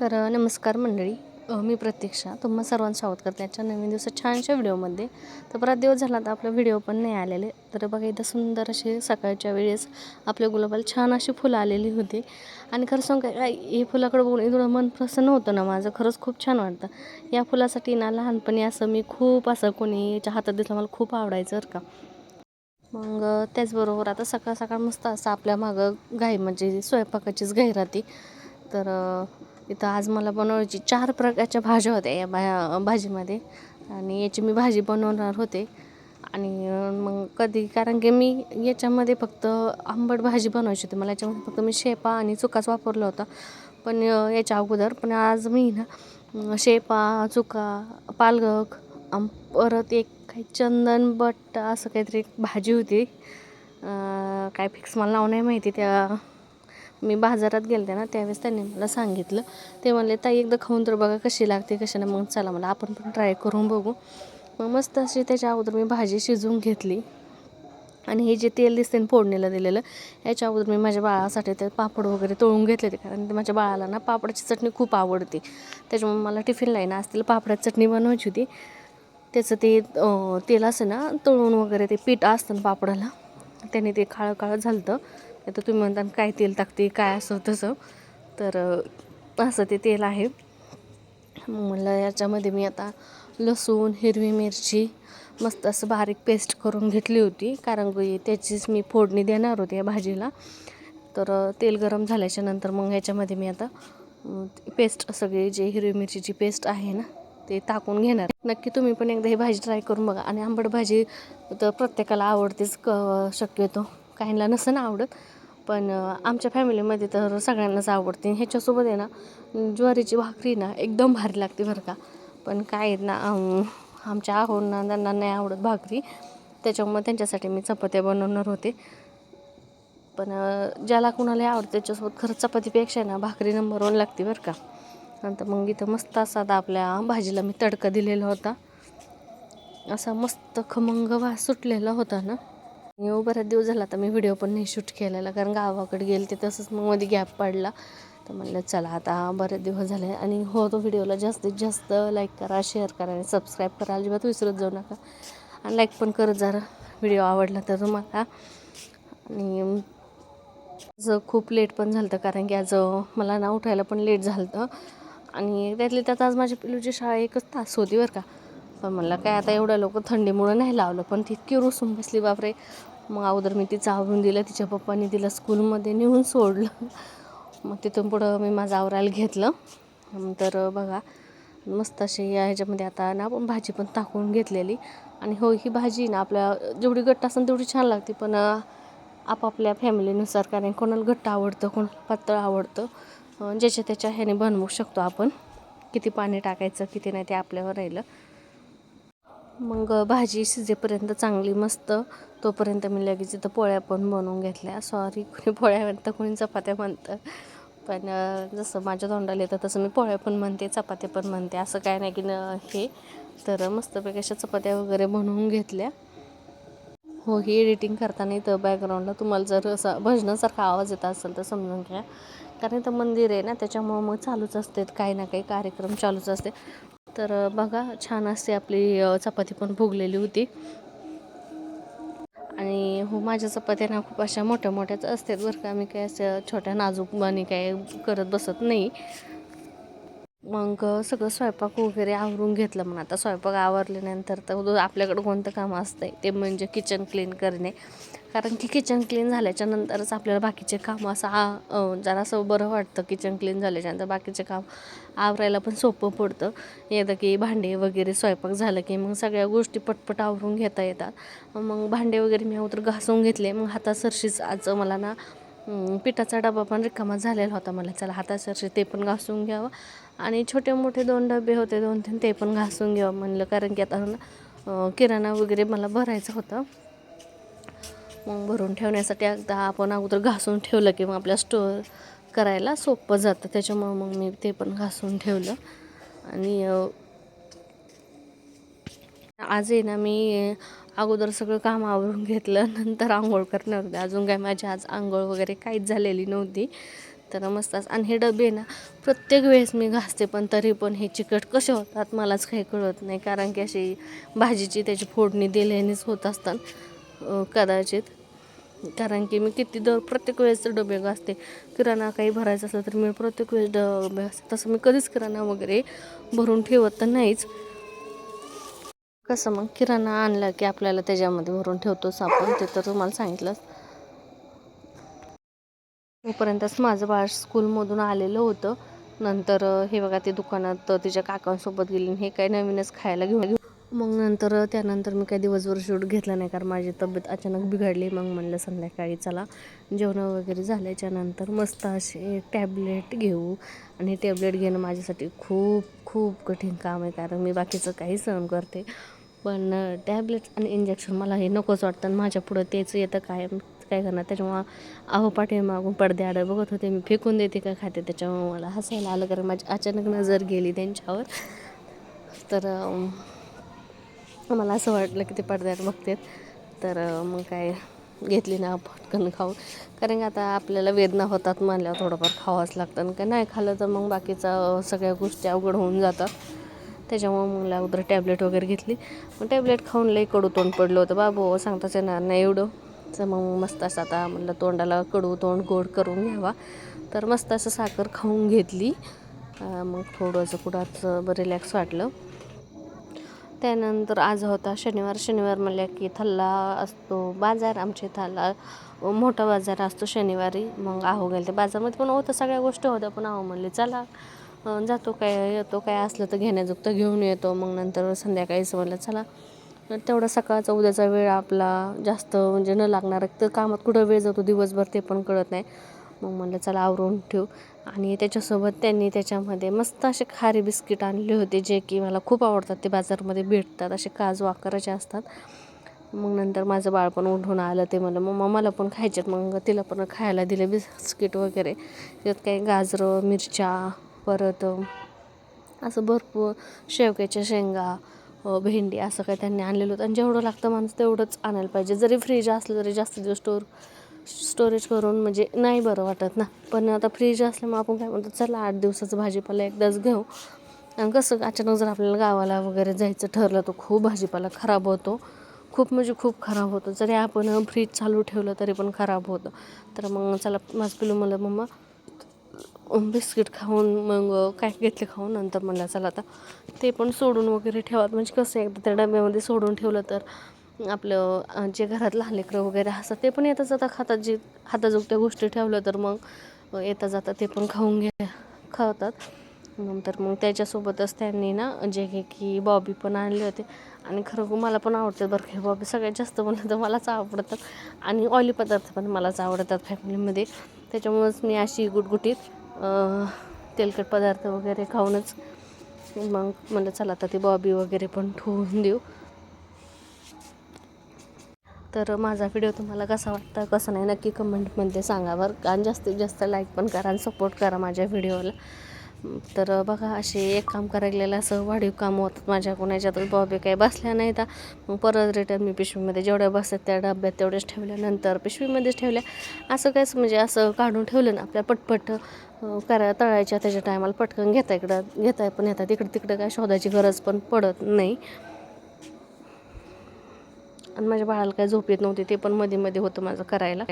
तर नमस्कार मंडळी. मी प्रतीक्षा. तुम्हा सर्वांचं स्वागत करते आजच्या नवीन दिवसात छानशा व्हिडिओमध्ये. तर बराच दिवस झाला तर आपला व्हिडिओ पण नाही आलेले. तर बघा इथं सुंदर असे सकाळच्या वेळेस आपल्या गुलाबाला छान अशी फुलं आलेली होती. आणि खरं सांग काय हे फुलाकडे बघून एवढं मन प्रसन्न होतं ना माझं. खरंच खूप छान वाटतं. या फुलासाठी ना लहानपणी असं मी खूप असं कोणी याच्या हातात दिसलं मला खूप आवडायचं बरं का. मग त्याचबरोबर आता सकाळ सकाळ मस्त असं आपल्या मागं घाई म्हणजे स्वयंपाकाचीच घाई राहते. तर तिथं इथं आज मला बनवायची चार प्रकारच्या भाज्या होत्या या भा भाजीमध्ये. आणि याची मी भाजी बनवणार होते. आणि मग कधी कारण की मी याच्यामध्ये फक्त आंबट भाजी बनवायची होती. मला याच्यामध्ये फक्त मी शेपा आणि चुकाच वापरला होता. पण याच्या अगोदर पण आज मी ना शेपा चुका पालक आम परत एक काही चंदन बट असं काहीतरी एक भाजी होती. काय फिक्स मला नाव नाही माहिती त्या मी बाजारात गेलते ना त्यावेळेस त्यांनी मला सांगितलं. ते म्हणले ताई एकदा खाऊन तर बघा कशी लागते कशी मग चला मला आपण पण ट्राय करून बघू. मग मस्त अशी त्याच्या अगोदर मी भाजी शिजवून घेतली. आणि हे जे तेल दिसते ना फोडणीला दिलेलं याच्या अगोदर मी माझ्या बाळासाठी ते पापड वगैरे तळून घेतले ते कारण ते माझ्या बाळाला ना पापडाची चटणी खूप आवडते. त्याच्यामुळे मला टिफिनला आहे ना आज तिला पापडाची चटणी बनवायची होती. त्याचं ते तेल असं ना तळून वगैरे ते पीठ असतं ना पापडाला त्याने ते काळं काळं झालं होतं तर तुम्ही म्हणता काय तेल टाकते काय असं तसं. तर असं ते तेल आहे. मग म्हणलं याच्यामध्ये मी आता लसूण हिरवी मिरची मस्त असं बारीक पेस्ट करून घेतली होती. कारण की त्याचीच मी फोडणी देणार होते या भाजीला. तर तेल गरम झाल्याच्यानंतर मग याच्यामध्ये मी आता पेस्ट सगळी जे हिरवी मिरचीची पेस्ट आहे ना ते टाकून घेणार. नक्की तुम्ही पण एकदा ही भाजी ट्राय करून बघा. आणि आंबट भाजी तर प्रत्येकाला आवडतेच क शक्यतो. काहींना नसं आवडत. पण आमच्या फॅमिलीमध्ये तर सगळ्यांनाच आवडते. ह्याच्यासोबत आहे ना ज्वारीची भाकरी ना एकदम भारी लागते बरं का. पण काय ना आमच्या आहोंना त्यांना नाही आवडत भाकरी. त्याच्यामुळे त्यांच्यासाठी मी चपात्या बनवणार होते. पण ज्याला कुणाला आवडतं त्याच्यासोबत खरंच चपातीपेक्षा ना भाकरी नंबर वन लागते बरं का. नंतर मग इथं मस्त असा आपल्या भाजीला मी तडका दिलेला होता. असा मस्त खमंग वास सुटलेला होता ना. येऊ बऱ्याच दिवस झाला आता मी व्हिडिओ पण नाही शूट केलेला. कारण गावाकडे गेले ते तसंच मग मध्ये गॅप पडला. तर म्हणलं चला आता बरेच दिवस झाले आणि हो तो व्हिडिओला जास्तीत जास्त लाईक करा शेअर करा आणि सबस्क्राईब करा. अजिबात विसरत जाऊ नका. आणि लाईक पण करत जरा व्हिडिओ आवडला तर तुम्हाला. आणि आज खूप लेट पण झालं होतं कारण की आज मला ना उठायला पण लेट झालं होतं आणि त्यातली त्यात आज माझ्या पिलूची शाळा एकच तास होती बरं का. पण म्हणलं काय आता एवढ्या लोक थंडीमुळं नाही लावलं पण ती इतकी रुसून बसली बापरे. मग अगोदर मी तिचं आवरून दिलं तिच्या पप्पानी तिला स्कूलमध्ये नेऊन सोडलं. मग तिथून पुढं मी माझं आवरायला घेतलं. तर बघा मस्त अशी या ह्याच्यामध्ये आता ना आपण भाजी पण टाकून घेतलेली. आणि हो ही भाजी ना आपल्या जेवढी घट्ट असेल तेवढी छान लागते पण आपापल्या फॅमिलीनुसार कारण कोणाला घट्ट आवडतं कोणाला पातळ आवडतं ज्याच्या त्याच्या ह्याने बनवू शकतो आपण. किती पाणी टाकायचं किती नाही ते आपल्यावर राहिलं. मग भाजी शिजेपर्यंत चांगली मस्त. तोपर्यंत मी लगेच इथं पोळ्या पण बनवून घेतल्या. सॉरी कुणी पोळ्या म्हणतं कुणी चपात्या म्हणतं. पण जसं माझ्या तोंडाला येतं तसं मी पोळ्या पण म्हणते चपात्या पण म्हणते. असं काय नाही की न हे. तर मस्तपैकी अशा चपात्या वगैरे बनवून घेतल्या. हो ही एडिटिंग करताना इथं बॅकग्राऊंडला तुम्हाला जर असा भजनासारखा आवाज येत असेल तर समजून घ्या. कारण इथं मंदिर आहे ना त्याच्यामुळं मग चालूच असते काही ना काही कार्यक्रम चालूच असते तर बघा छान असते आपली चपाती पण भुगलेली होती. आणि हो माझ्या चपात्या ना खूप अशा मोठ्या मोठ्याच असतात बरं का. मी काय असं छोट्या नाजूक आणि काय करत बसत नाही. मग सगळं स्वयंपाक वगैरे आवरून घेतलं मग आता स्वयंपाक आवरल्यानंतर तर आपल्याकडं कोणतं काम असतंय ते म्हणजे किचन क्लीन करणे. कारण की किचन क्लीन झाल्याच्या नंतरच आपल्याला बाकीचे कामं असं आ असं जरासं बरं वाटतं किचन क्लीन झाल्याच्यानंतर बाकीचे काम आवरायला पण सोपं पडतं. येतं की भांडे वगैरे स्वयंपाक झालं की मग सगळ्या गोष्टी पटपट आवरून घेता येतात. मग भांडे वगैरे मी अगोदर घासून घेतले. मग हातासरशीच आज मला ना पिठाचा डबा पण रिकामा झालेला होता मला. चला हातासरशी ते पण घासून घ्यावं. आणि छोटे मोठे दोन डबे होते दोन तीन ते पण घासून घ्यावं म्हणलं. कारण की आता किराणा वगैरे मला भरायचं होतं. मग भरून ठेवण्यासाठी एकदा आपण अगोदर घासून ठेवलं की मग आपल्या स्टोअर करायला सोपं जातं. त्याच्यामुळं मग मी ते पण घासून ठेवलं. आणि आज आहे ना मी अगोदर सगळं काम आवरून घेतलं नंतर आंघोळ करणार होते अजून काय माझी आज आंघोळ वगैरे काहीच झालेली नव्हती. तर मस्तच. आणि हे डबे ना प्रत्येक वेळेस मी घासते पण तरी पण हे चिकट कसे होतात मलाच काही कळत नाही. कारण की अशी भाजीची त्याची फोडणी दिल्यानेच होत असतात कदाचित. कारण की मी किती दर प्रत्येक वेळेस डबे घासते. किराणा काही भरायचं असलं तर मी प्रत्येक वेळेस डबे घासते. तसं मी कधीच किराणा वगैरे भरून ठेवत तर नाहीच. कसं मग किराणा आणला की आपल्याला त्याच्यामध्ये भरून ठेवतोच आपण ते तर तुम्हाला सांगितलंच. तोपर्यंतच माझं बाळ स्कूलमधून आलेलं होतं. नंतर हे बघा ते दुकानात तिच्या काकांसोबत गेली आणि हे काय नवीनच खायला घेऊन मग नंतर त्यानंतर मी काही दिवसभर शूट घेतला नाही कारण माझी तब्येत अचानक बिघडली. मग म्हणलं संध्याकाळी चला जेवण वगैरे झाल्याच्यानंतर मस्त असे टॅबलेट घेऊ. आणि टॅबलेट घेणं माझ्यासाठी खूप खूप कठीण काम आहे कारण मी बाकीचं काही सहन करते. पण टॅबलेट आणि इंजेक्शन मला हे नकोच वाटतं. आणि माझ्या पुढं तेच येतं काय काय करणार? त्याच्यामुळं अहो पाठी मागून पडदे बघत होते. मी फेकून देते का खाते? त्याच्यामुळे मला हसायला आलं. कारण माझी अचानक नजर गेली त्यांच्यावर. तर मला असं वाटलं की ते पडद्यात बघतात. तर मग काय घेतली ना पटकन खाऊन. कारण की आता आपल्याला वेदना होतात म्हणल्यावर थोडंफार खावंच लागतं. आणि काय नाही खाल्लं तर मग बाकीचा सगळ्या गोष्टी अवघड होऊन जातात. त्याच्यामुळं मग अगोदर टॅबलेट वगैरे घेतली. मग टॅबलेट खाऊन लई कडू तोंड पडलं होतं. बाबू सांगताच येणार नाही एवढं. तर मग मस्त असं आता म्हटलं तोंडाला कडू तोंड गोड करून घ्यावा. तर मस्त असं साखर खाऊन घेतली. मग थोडंसं कुठं रिलॅक्स वाटलं. त्यानंतर आज होता शनिवार. शनिवार म्हणल्या की थल्ला असतो बाजार. आमच्या थल्ला मोठा बाजार असतो शनिवारी. मग आहो गेले ते बाजारमध्ये. पण होतं सगळ्या गोष्टी होत्या. पण आहो म्हणले चला. जातो काय येतो काय असलं तर घेण्याजोगतं घेऊन येतो. मग नंतर संध्याकाळीच म्हणलं चला. तेवढा सकाळचा उद्याचा वेळ आपला जास्त म्हणजे न लागणार तर कामात कुठं वेळ जातो दिवसभर ते पण कळत नाही. मग म्हणलं चला आवरून ठेवू. आणि त्याच्यासोबत त्यांनी त्याच्यामध्ये मस्त असे खारी बिस्किट आणले होते जे की मला खूप आवडतात. ते बाजारमध्ये भेटतात असे काजू आकाराचे असतात. मग नंतर माझं बाळपण उठून आलं ते मला मग मला पण खायच्यात मग तिला पण खायला दिले बिस्किट वगैरे. त्यात काही गाजरं मिरच्या परत असं भरपूर शेवग्याच्या शेंगा भेंडी असं काही त्यांनी आणलेलं होतं. आणि जेवढं लागतं माणूस तेवढंच आणायला पाहिजे. जरी फ्रीज असलं तरी जास्त दिवस स्टोर स्टोरेज करून म्हणजे नाही बरं वाटत ना. पण आता फ्रीज असल्यामुळे आपण काय म्हणतो चला आठ दिवसाचं भाजीपाला एकदाच घेऊ. आणि कसं अचानक जर आपल्याला गावाला वगैरे जायचं ठरलं तर खूप भाजीपाला खराब होतो. खूप म्हणजे खूप खराब होतं. जरी आपण फ्रीज चालू ठेवलं तरी पण खराब होतं. तर मग चला माझं पिलू म्हणलं मम्मा बिस्किट खाऊन मग काय घेतले खाऊन नंतर म्हणलं चला आता ते पण सोडून वगैरे ठेवा म्हणजे कसं एकदा त्या डब्यामध्ये सोडून ठेवलं तर आपलं जे घरात लहान लेकरं वगैरे असतात ते पण येता जाता खातात जे हाताजोगत्या गोष्टी ठेवलं तर मग येता जाता ते पण खाऊन घ्या खातात. नंतर मग त्याच्यासोबतच त्यांनी ना जे काही की बॉबी पण आणले होते. आणि खरं मला पण आवडतात बरं काही बॉबी सगळ्यात जास्त म्हणलं तर मलाच आवडतात. आणि ऑइली पदार्थ पण मलाच आवडतात फॅमिलीमध्ये त्याच्यामुळंच मी अशी गुटगुटीत तेलकट पदार्थ वगैरे खाऊनच मग म्हणलं चला आता ते बॉबी वगैरे पण ठेवून देऊ. तर माझा व्हिडिओ तुम्हाला कसा वाटता कसं नाही नक्की कमेंटमध्ये सांगा बरं. आणि जास्तीत जास्त लाईक पण करा आणि सपोर्ट करा माझ्या व्हिडिओला तर बघा असे एक काम करायला असं वाढीव काम होतात माझ्या कोणाच्यात बॉबी काही बसल्या नाही तर मग परत रिटर्न मी पिशवीमध्ये जेवढ्या बसतात त्या डब्यात तेवढ्याच ठेवल्यानंतर पिशवीमध्येच ठेवल्या. असं कायच म्हणजे असं काढून ठेवलं ना आपल्या पटपट करा तळायच्या त्याच्या टायमाला पटकन घेता इकडं घेता पण येतात इकडं तिकडं काय शोधायची गरज पण पडत नाही. आणि माझ्या बाळाला काय झोप येत नव्हती ते पण मध्ये मध्ये होतं माझं करायला.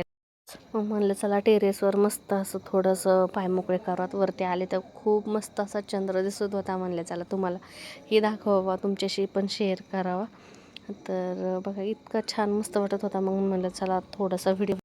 मग म्हणलं चला टेरेसवर मस्त असं थोडंसं पाय मोकळे करात वरती आले तर खूप मस्त असा चंद्र दिसत होता. म्हणलं चला तुम्हाला हे दाखवावा तुमच्याशी पण शेअर करावा. तर बघा इतका छान मस्त वाटत होता. मग म्हणलं चला थोडासा व्हिडिओ